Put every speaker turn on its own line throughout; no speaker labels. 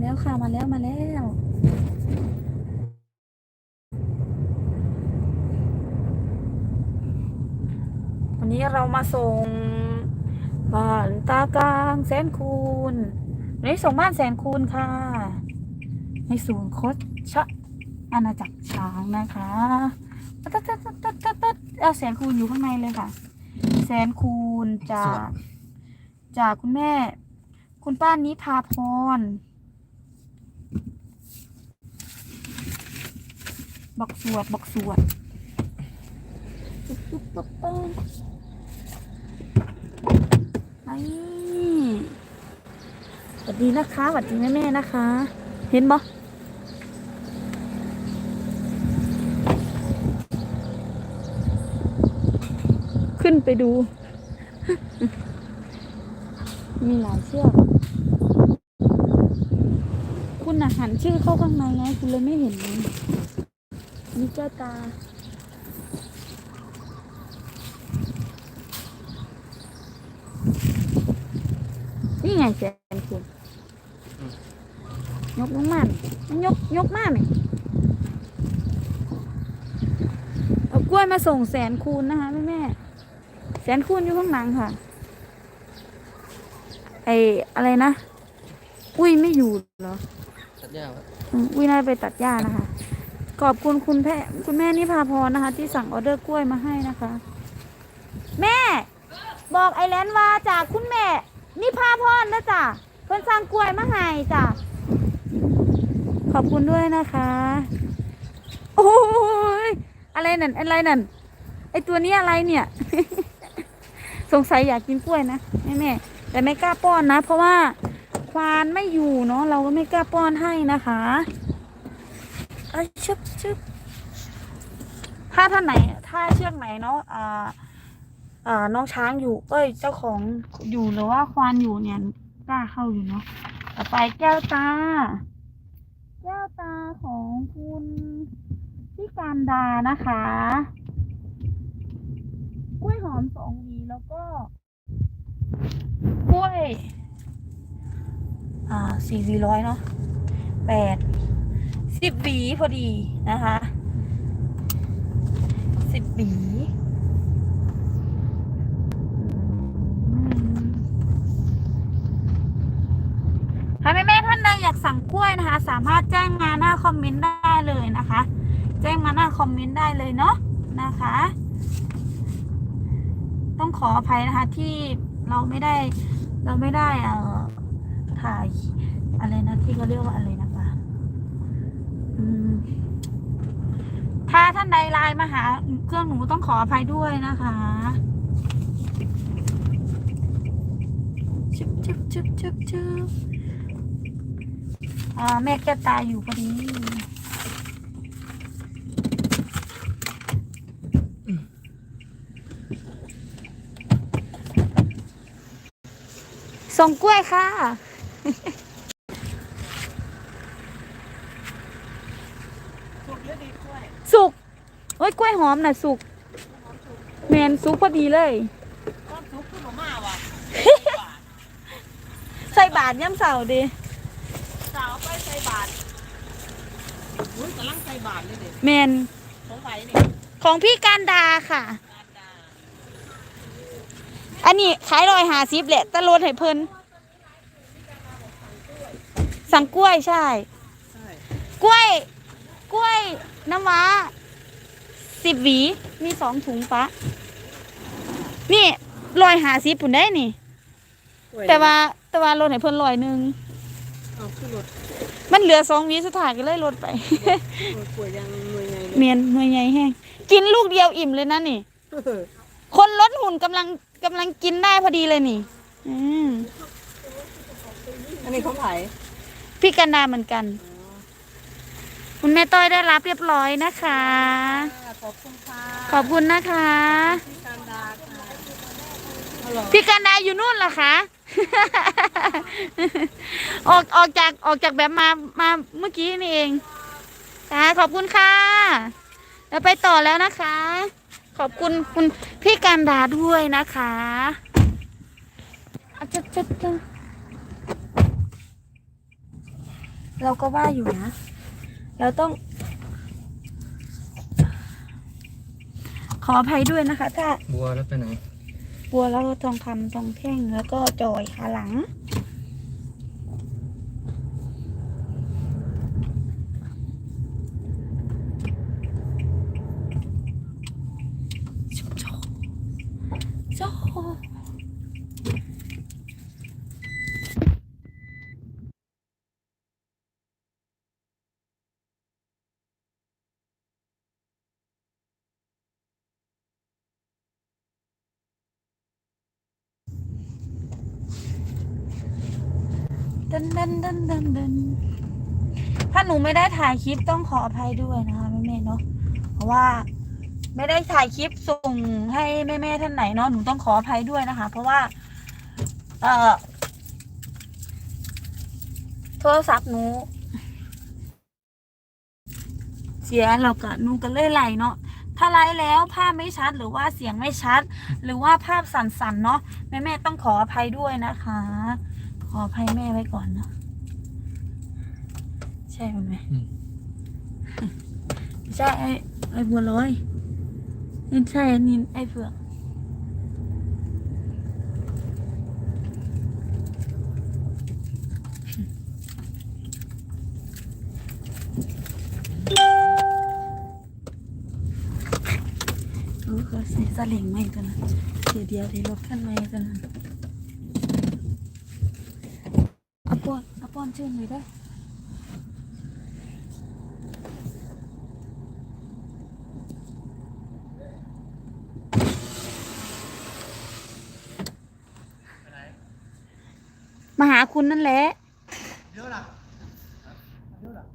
แล้วค่ะมาแล้วมาแล้ววันนี้เรามาส่งบ้านตากลางแสนคูณวันนี้ส่งบ้านแสนคูณค่ะ ในศูนย์คดชะอาณาจักรช้างนะคะตัดตัดตัดตัดตัดตัดเอาแสนคูณอยู่ข้างในเลยค่ะ แสนคูณจากจากคุณแม่ คุณป้านิพาพร บอกสวดบอกสวดปุ๊บปุ๊บปุ๊บปุ๊บนี่สวัสดีนะคะสวัสดีแม่แม่นะคะ เห็นบ่ขึ้นไปดู มีหลายเชือกคุณอาหารชื่อเข้าข้างในไง คุณเลยไม่เห็นเลย นี่เจ้าตา นี่ไงแสนคุณยกลงมามันยกยกมาไหมเอากล้วยมาส่งแสนคูณนะคะแม่แม่ๆแสนคูณอยู่ข้างหลังค่ะ ไออะไรนะ อุ้ยไม่อยู่เหรอ
ตัดหญ้าไว้
อืมอุ้ยน่าจะไปตัดหญ้านะคะ ขอบคุณคุณแพ่คุณแม่นิพาพรนะคะ ที่สั่งออเดอร์กล้วยมาให้นะคะ แม่ บอกไอแลนด์ว่าจากคุณแม่นิพาพรนะจ๊ะเพิ่นสั่งกล้วยมาให้จ้ะขอบคุณด้วยนะคะ โอ้ยอะไรนั่นอะไรนั่นไอตัวนี้อะไรเนี่ย สงสัยอยากกินกล้วยนะแม่แม่แต่ไม่กล้าป้อนนะ เพราะว่าควานไม่อยู่เนาะเราก็ไม่กล้าป้อนให้นะคะ เอ้ยชึบชึบถ้าท่านไหน ถ้าเชือกไหนเนาะอ่าอ่าน้องช้างอยู่ เอ้ย เจ้าของอยู่หรือว่าควานอยู่เนี่ยกล้าเข้าอยู่เนาะต่อไปแก้วตา แก้วตาของคุณพี่การดานะคะกล้วยหอมสองหวีแล้วก็กล้วย อ่าสี่หวีร้อยเนาะแปด สิบหวีพอดีนะคะสิบหวีถ้าแม่แม่ๆท่านใดอยากสั่งกล้วยนะคะ สามารถแจ้งมาหน้าคอมเมนต์ได้เลยนะคะ แจ้งมาหน้าคอมเมนต์ได้เลยเนาะนะคะ ต้องขออภัยนะคะที่เราไม่ได้เราไม่ได้เอ่อถ่ายอะไรนะที่เขาเรียกว่าอะไร ถ้าท่านใดไลน์มาหา เครื่องหนูต้องขออภัยด้วยนะคะชึบชึบชึบชึบชึบอ่าแม่แก้ตาอยู่พอดีส่งกล้วยค่ะ สุกโอ้ย กล้วยหอมน่ะสุกแมนสุกพอดีเลย
ก้อนทุกข์ขึ้นมาม่าว่ะ
ใส่บาทย่ำเสาร์ดี
สาวไปใส่บาทอุ้ยกำลังใส่บาทเลยเด็ก
แมน
สงสัยนี่
ของพี่การดาค่ะ
การดา
อันนี้ขายรอยหาซิบแหละแตะโลดให้เพิ่นสั่งกล้วยใช่
ใช่
กล้วย กล้วยน้ำว้า สิบหวี มีสองถุงปะนี่รอยหาซิบผุนได้นี่ แต่ว่าแต่ว่าลดให้เพิ่นลอยหนึ่ง
เอาขึ้นรถ
มันเหลือสองหวีสุดท้ายก็เลยลดไป
ป่วยยังหน่วยไงเลย
เมียนหน่วยใหญ่แห้งกินลูกเดียวอิ่มเลยนะนี่คนลดหุ่นกำลังกำลังกินได้พอดีเลยนี่ อืม
อันนี้เขาขาย
พี่กันดาเหมือนกัน คุณแม่ต้อยได้รับเรียบร้อยนะคะ
ขอบคุณค่ะ
ขอบคุณนะคะ
พี่การดาค่ะฮัลโหล
พี่กันดาอยู่นู่นเหรอคะ ออกออกจากออกจากแบบมามาเมื่อกี้นี่เองค่ะขอบคุณค่ะเราไปต่อแล้วนะคะ ขอบคุณคุณพี่กันดาด้วยนะคะอะจะจะจะเราก็ว่าอยู่นะ เราต้อง ขออภัยด้วยนะคะ ถ้า
บัวแล้วไปไหน
บัวแล้วก็ทองคำทองแท่งแล้วก็จอยขาหลัง โจโจ ดันดันดันดันดันถ้าหนูไม่ได้ถ่ายคลิปต้องขออภัยด้วยนะคะแม่แม่เนาะเพราะว่า ไม่ได้ถ่ายคลิปส่งให้แม่แม่ท่านไหนเนาะหนูต้องขออภัยด้วยนะคะ เพราะว่า เอ่อโทรศัพท์หนูเสียเราก็หนูก็เลยไล่เนาะถ้าไล่แล้วภาพไม่ชัดหรือว่าเสียงไม่ชัด หรือว่าภาพสั่นๆเนาะแม่แม่ต้องขออภัยด้วยนะคะ ขออภัยแม่ไว้ก่อนนะใช่ไหมแม่
อืม
ไม่ใช่ไอ้ไอ้บัวลอยนี่ใช่อันนี้ไอ้เผือกโอ้ก็ใส่สลิงไม่กันนะเดี๋ยวเดียวที่รถขั้นไม่กันนะเอาป้ อนเอาป้อนชื่นเลยได้อมาหาคุณนั่นแหละ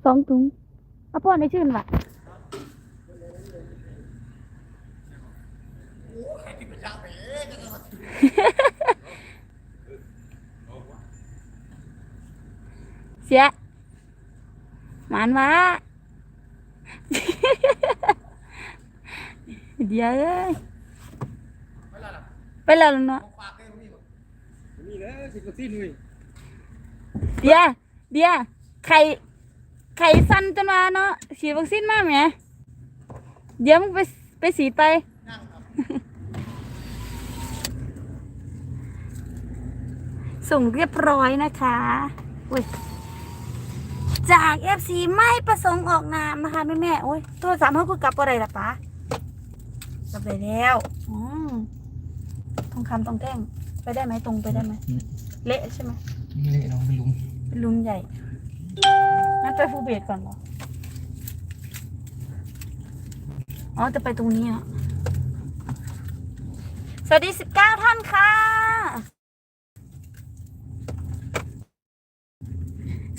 สองถุงเอาพ่อในชื่นว่ะ เสียหมานวะเดี๋ยวเอ้ยไปแล้วลุงเนาะ
นี่เลยสิบกว่าที่นุ้ย
เดียวเดียวไข่ไข่สั้นจนมาเนาะฉีดวัคซีนมาไหมเดี๋ยวมึงไปไปฉีดไปส่งเรียบร้อยนะคะอุ้ย จาก FC ไม่ประสงค์ออกนามนะคะแม่แม่ๆโอ้ยโทรศัพท์เขาก็กลับอะไรล่ะป๊ากลับไปแล้วอืมทองคำทองแท่งไปได้ไหมตรงไปได้ไหมเละใช่ไหม
ไม่เละเราไม่ลุง
เป็นลุงใหญ่งั้นไปฟูเบสก่อนเหรออ๋อจะไปตรงนี้อะสวัสดีสิบเก้าท่านค่ะ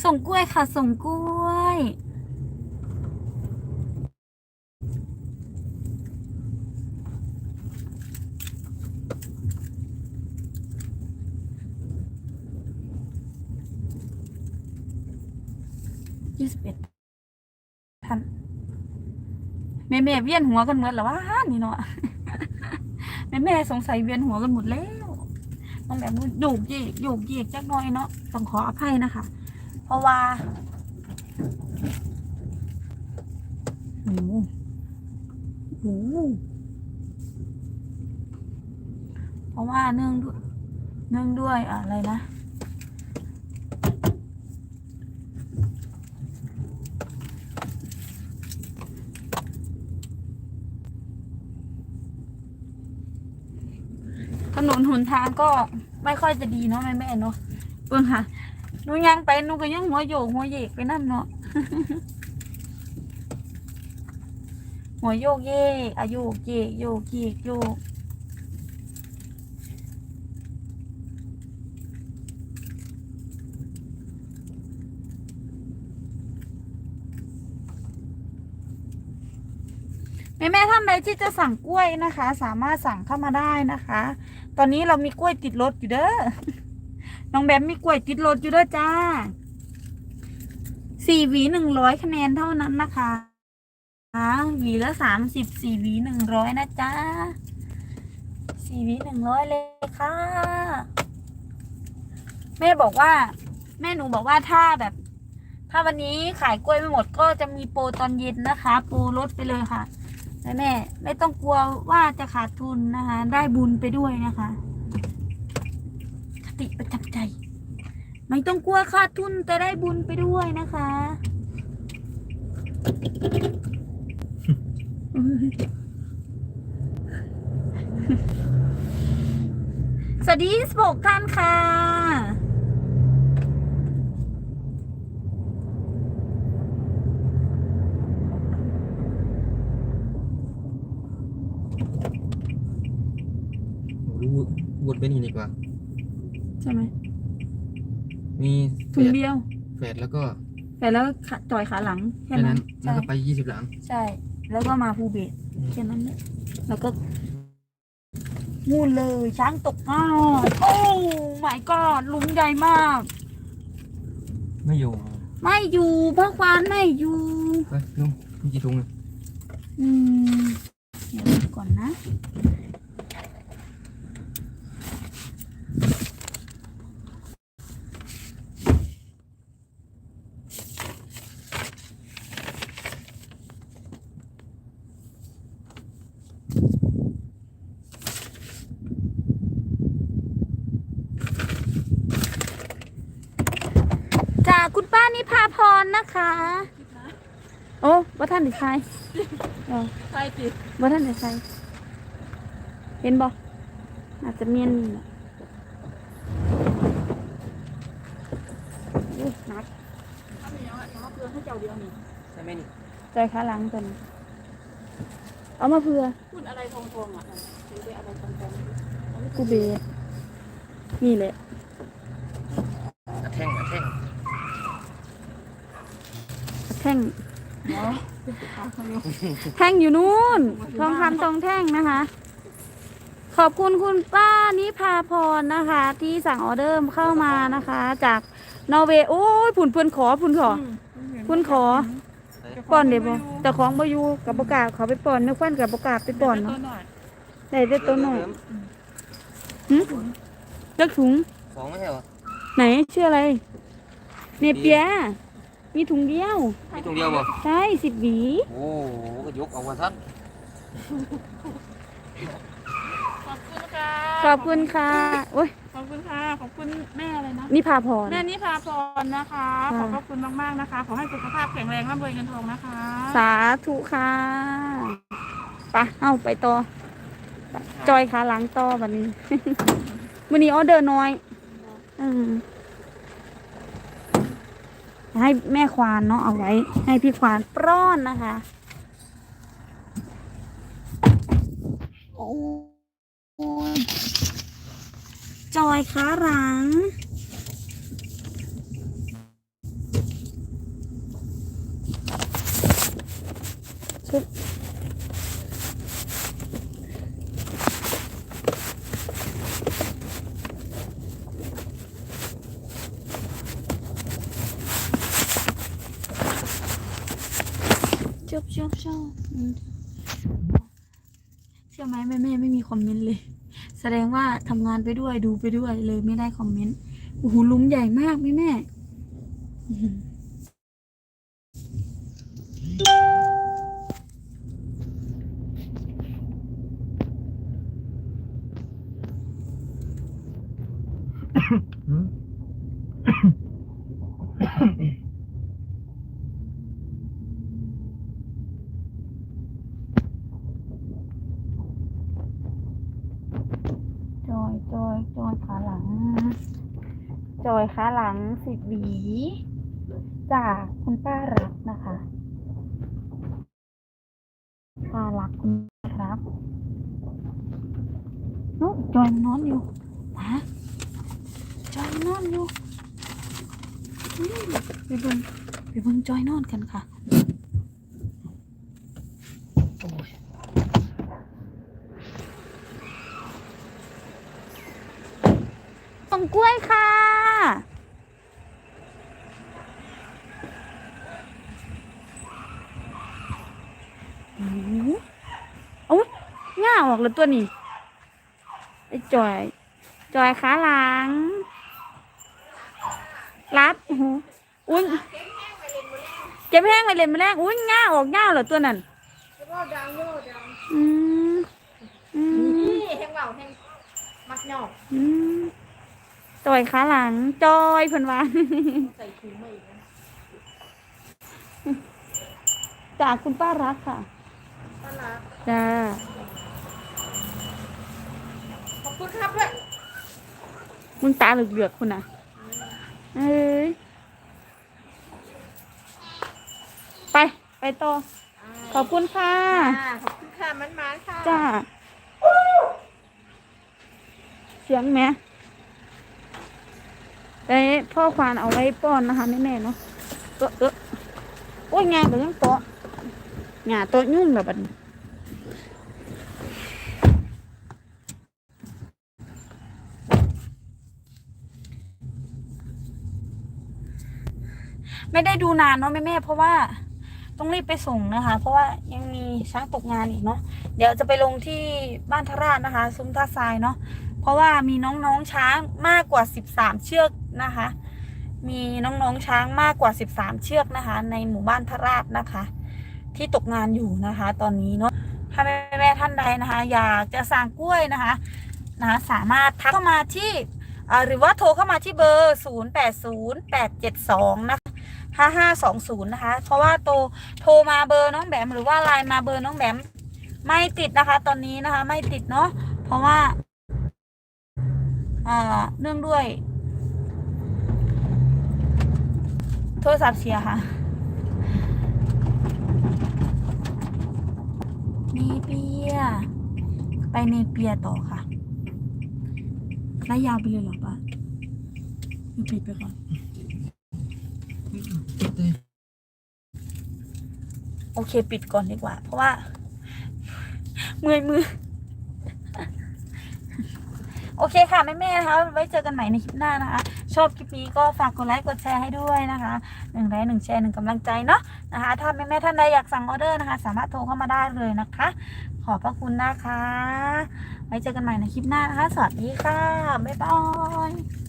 ส่งกล้วยค่ะ ส่งกล้วย ยี่สิบเอ็ดท่านแม่แม่เวียนหัวกันหมดแล้ววะนี่เนาะแม่แม่สงสัยเวียนหัวกันหมดแล้วต้องแบบโยกเยกโยกเยกจักหน่อยเนาะต้องขออภัยนะคะ เพราะว่าโอ้โหโอ้โหเพราะว่าเนื่องด้วยเนื่องด้วยอะไรนะถนนหนทางก็ไม่ค่อยจะดีเนาะแม่แม่ๆเนาะเบิ่งค่ะ หนูยังไปหนูก็ยังหัวโยกหัวเยกไปนั่นเนาะ หัวโยกเยกอะโยกเยกโยกเยกโยกแม่แม่ๆท่านใดที่จะสั่งกล้วยนะคะ สามารถสั่งเข้ามาได้นะคะ ตอนนี้เรามีกล้วยติดรถอยู่เด้อ น้องแบมมีกล้วยติดรถอยู่ด้อจ้าสี่หวีหนึ่งร้อยคะแนนเท่านั้นนะคะหวีละสามสิบสี่หวีหนึ่งร้อยนะจ๊ะสี่หวีหนึ่งร้อยเลยค่ะ แม่บอกว่า แม่หนูบอกว่าถ้าแบบ ถ้าวันนี้ขายกล้วยไม่หมดก็จะมีโปรตอนเย็นนะคะ โปรลดไปเลยค่ะแม่แม่ไม่ต้องกลัวว่าจะขาดทุนนะคะ ได้บุญไปด้วยนะคะ ติประจำใจ ไม่ต้องกลัวขาดทุนแต่ได้บุญไปด้วยนะคะ สวัสดีสปกท่านค่ะ
รู้วนไปนี่ดีกว่า
ช่ไหม
มีแฝ
ถุง
ด
เดียว
แฝดแล้วก็
แต่แล้วขาจอยขาหลังแค่
แค่
นั้
นั้นนแล้ว
ใช่
ก็ไปยี่สิบหลัง
ใช่ แล้วก็มาภูเบศแค่นั้นเนี่ยแล้วก็นู่นเลยช้างตกอ้าวโอ้ไม่กอดลุงใหญ่มาก
ไม่อยู่
ไม่อยู่พระควานไม่อยู่
ไปลุงมีกี่ถุงเลย
อืมเดี๋ยวดูก่อนนะ คุณป้านิพาพรนะคะ โอ้ว่าท่านหรือใครเออ
ใช่จิ
ว่าท่านหรือใครเห็นบ่อาจจะเมียนนี่แหละอุ๊ยหนัก
ถ้ามีเอาเอามาเพื่อให้เจ้าเดียวนี่
ใช่ไหมนี่
ใจขาหลังตัวนี้เอามาเพื่อ
พูดอะไรทองๆอะถือไปอะไรทองๆ
กูเบสนี่แหละ
กระแท่งกระแท่ง
แท่ง
เนาะเอาเขาเร็ว
แท่งอยู่นู่นทองคำทองแท่งนะคะ ขอบคุณคุณป้านิพาพรนะคะ ที่สั่งออเดอร์เข้ามานะคะ จากนอร์เวย์โอ้ยผุนเพื่อนขอผุนขอผุนขอป้อนเดี๋ยวบแต่ของบอยูกับประกล้าศเขาไปป้อนนึกฟันกับประกล้าศไปป้อนเนาะ
หน่อย
ได้ได้ตัวหน่อยหึเลือกถุง
สองไม่ใช่เหรอ
ไหนชื่ออะไรเนเปีย มีถุงเดียว
มีถุงเดียวบ่
ใช่สิบหวี
โอ้โหก็ยกเอามาท่าน
ขอบคุณค่ะ
ขอบคุณค่ะโอ้ย
ขอบคุณค่ะ ขอบคุณแม่อะไรนะ
นิพาพร
แม่นิพาพรนะคะข
ค่ะ
อบพระคุณมากๆนะคะ ขอให้สุขภาพแข็งแรงร่ำรวยเงินทองนะคะ
สาธุค่ะไปะเอาไปต่อไปจอยขาหลังต่อบัดนี้ วันนี้ออเดอร์น้อย อืม ให้แม่ควานเนาะเอาไว้ ให้พี่ควานป้อนนะคะโอ้ยจอยขาหลัง ชุบชุบชุบชุบอืมเชื่อไหมแม่แม่ไม่มีคอมเมนต์เลย แสดงว่าทำงาน ไปด้วยดูไปด้วยเลยไม่ได้คอมเมนต์โอ้โหลุมใหญ่มากแม่แม่อื้อหือ
หืม
จอยจอยจอยขาหลัง จอยขาหลังสิบหวีจากคุณป้ารักนะคะป้ารักคุณครับนุ๊กจอยนอนอยู่ฮะจอยนอนอยู่ไปเบิ่งไปเบิ่งจอยนอนกันค่ะ
โอ้ย
ส่งกล้วยค่ะ โอ้ยง่าออกเลยตัวนี้ไอ้จอย จอยขาหลัง รัดโอ้โหอุ้ยก็บแห้งไปเลยมาแรกอุ้ยง่าออกง่าเหรอตัวนั้นอืมอืม
นี่แห้งเบาแห้งมักหยอก
อืมต่อยขาหลัง จอยเพิ่นว่า
ใส่ถุงมาอีกน
จากคุณป้ารักค่ะ จ้า
ขอบคุณครับด้วย
มึงตาเหลือกๆคุณนะเอ้ยไปไปต่อขอบคุณค่ะ
อ่าขอบคุณค่ะมันมาค่ะ
จ้า เสียงแม่ได้พ่อควานเอาไว้ป้อนนะคะแม่แม่ๆเนาะเออเออโอ้ยงานก็ยังโตะ งานโตะยุ่งแบบนี้ไม่ได้ดูนานเนาะแม่แม่เพราะว่าต้องรีบไปส่งนะคะ เพราะว่ายังมีช้างตกงานอีกเนาะเดี๋ยวจะไปลงที่บ้านทราชนะคะ ซุ้มท่าทรายเนาะเพราะว่ามีน้องๆช้างมากกว่า 13 เชือกนะคะ มีน้องๆช้างมากกว่า 13 เชือกนะคะ ในหมู่บ้านทราชนะคะ ที่ตกงานอยู่นะคะ ตอนนี้เนาะถ้าแม่ๆท่านใดนะคะ อยากจะสั่งกล้วยนะคะนะสามารถทักเข้ามาที่หรือว่าโทรเข้ามาที่เบอร์ 080872 นะคะ5520 นะคะ เพราะว่าโตโทรมาเบอร์น้องแบมหรือว่าไลน์มาเบอร์น้องแบมไม่ติดนะคะ ตอนนี้นะคะ ไม่ติดเนาะเพราะว่าอ่าเนื่องด้วย โทรศัพท์เสียค่ะ เนเปีย ไปเนเปียต่อค่ะ แล้วยาวไปเลยเหรอป้าหรือปิดไปก่อน
ปิดเลย
โอเค ปิดก่อนดีกว่า เพราะว่า เมื่อยมือ โอเคค่ะ แม่ๆนะคะ ไว้เจอกันใหม่ในคลิปหน้านะคะ ชอบคลิปนี้ก็ฝากกดไลค์กดแชร์ให้ด้วยนะคะหนึ่งไลค์หนึ่งแชร์หนึ่งกำลังใจเนาะนะคะถ้าแม่แม่ท่านใดอยากสั่งออเดอร์นะคะ สามารถโทรเข้ามาได้เลยนะคะ ขอบพระคุณนะคะ ไว้เจอกันใหม่ในคลิปหน้านะคะ สวัสดีค่ะ บ๊ายบาย